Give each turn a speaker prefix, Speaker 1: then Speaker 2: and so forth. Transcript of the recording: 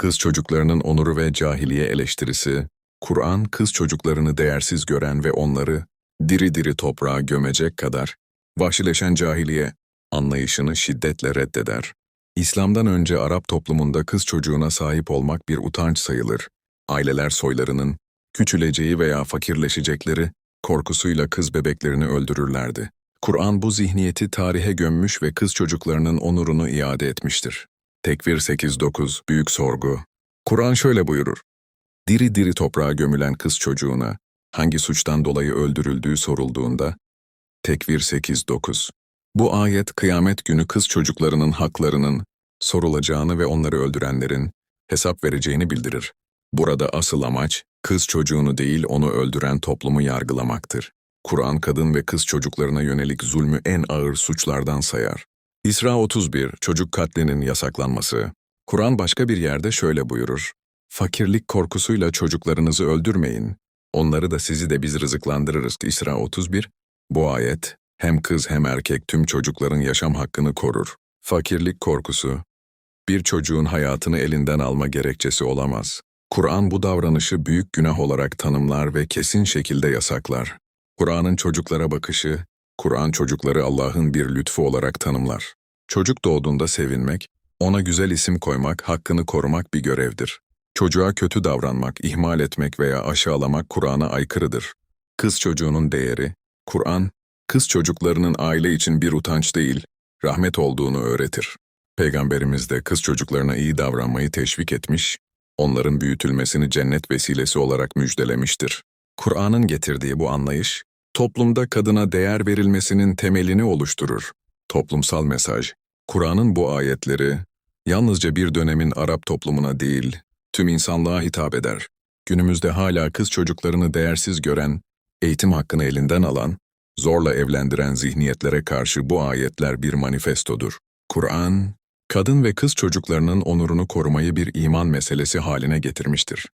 Speaker 1: Kız çocuklarının onuru ve cahiliye eleştirisi, Kur'an kız çocuklarını değersiz gören ve onları diri diri toprağa gömecek kadar vahşileşen cahiliye anlayışını şiddetle reddeder. İslam'dan önce Arap toplumunda kız çocuğuna sahip olmak bir utanç sayılır. Aileler soylarının küçüleceği veya fakirleşecekleri korkusuyla kız bebeklerini öldürürlerdi. Kur'an bu zihniyeti tarihe gömmüş ve kız çocuklarının onurunu iade etmiştir. Tekvir 8-9 Büyük Sorgu Kur'an şöyle buyurur. Diri diri toprağa gömülen kız çocuğuna hangi suçtan dolayı öldürüldüğü sorulduğunda Tekvir 8-9 Bu ayet kıyamet günü kız çocuklarının haklarının sorulacağını ve onları öldürenlerin hesap vereceğini bildirir. Burada asıl amaç kız çocuğunu değil onu öldüren toplumu yargılamaktır. Kur'an kadın ve kız çocuklarına yönelik zulmü en ağır suçlardan sayar. İsra 31 Çocuk katlinin yasaklanması Kur'an başka bir yerde şöyle buyurur. Fakirlik korkusuyla çocuklarınızı öldürmeyin. Onları da sizi de biz rızıklandırırız. İsra 31 Bu ayet hem kız hem erkek tüm çocukların yaşam hakkını korur. Fakirlik korkusu bir çocuğun hayatını elinden alma gerekçesi olamaz. Kur'an bu davranışı büyük günah olarak tanımlar ve kesin şekilde yasaklar. Kur'an'ın çocuklara bakışı, Kur'an çocukları Allah'ın bir lütfu olarak tanımlar. Çocuk doğduğunda sevinmek, ona güzel isim koymak, hakkını korumak bir görevdir. Çocuğa kötü davranmak, ihmal etmek veya aşağılamak Kur'an'a aykırıdır. Kız çocuğunun değeri, Kur'an, kız çocuklarının aile için bir utanç değil, rahmet olduğunu öğretir. Peygamberimiz de kız çocuklarına iyi davranmayı teşvik etmiş, onların büyütülmesini cennet vesilesi olarak müjdelemiştir. Kur'an'ın getirdiği bu anlayış, toplumda kadına değer verilmesinin temelini oluşturur. Toplumsal mesaj, Kur'an'ın bu ayetleri, yalnızca bir dönemin Arap toplumuna değil, tüm insanlığa hitap eder. Günümüzde hala kız çocuklarını değersiz gören, eğitim hakkını elinden alan, zorla evlendiren zihniyetlere karşı bu ayetler bir manifestodur. Kur'an, kadın ve kız çocuklarının onurunu korumayı bir iman meselesi haline getirmiştir.